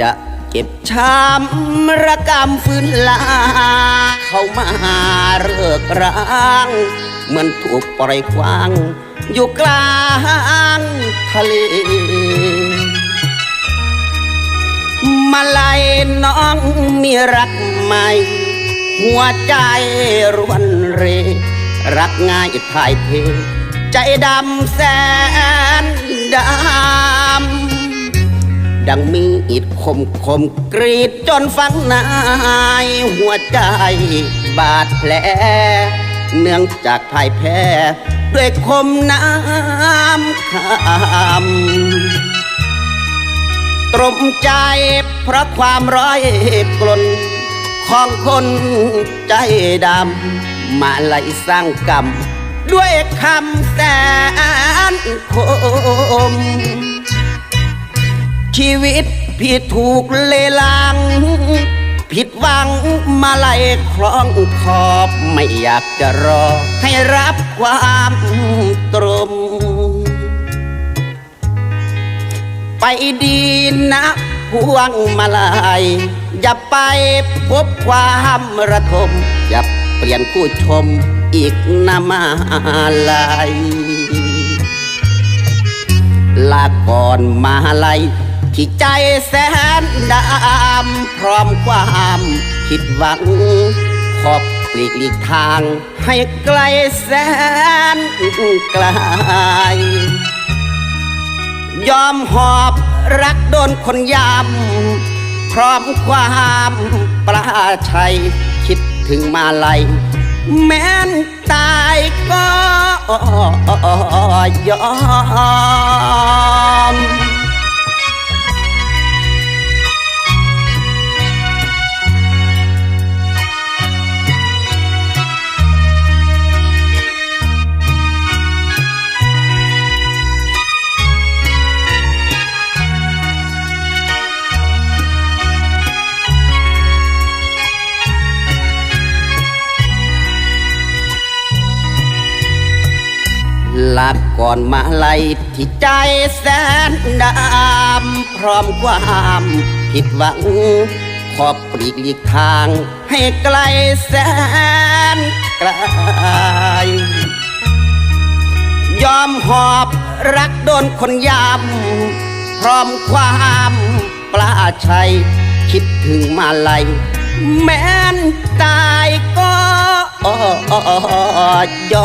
จะเก็บช้ำระกำฟื้นลา เข้ามาเลิกร้างเหมือนถูกปล่อยควาง อยู่กลางทะเลมาลายน้องมีรักใหม่ หัวใจรวนเร รักง่ายถ่ายเท ใจดำแสนดำ ดังมีอิดคมคมกรีดจนฟังนายหัวใจบาดแผล เนื่องจากพ่ายแพ้ ด้วยคมน้ำคำตรมใจเพราะความร้อยกลนของคนใจดำ มาไหลสร้างกรรม ด้วยคำแสนค ชีวิตพี่ถูกเลลัง ผิดหวังมาไล่คล้องขอบไม่อยากจะรอ ให้รับความตรมไปดีนะพวงมาลายอย่าไปพบความระทม อย่าเปลี่ยนผู้ชมอีกนามาลายลาก่อนมาลัย ที่ใจแสนดำพร้อมความผิดหวัง ขอบปลีกหลีกทาง ให้ไกลแสนไกล ยอมหอบรักโดนคนยำพร้อมความปราชัย คิดถึงมาลัยแม้นตายก็ยอม ลาก่อนมาลัยที่ใจแสนดำพร้อมความผิดหวัง ขอบปลีกหลีกทางให้ไกลแสนไกล ยอมหอบรักโดนคนยำพร้อมความปลาชัย คิดถึงมาลัยแม้ อดยอ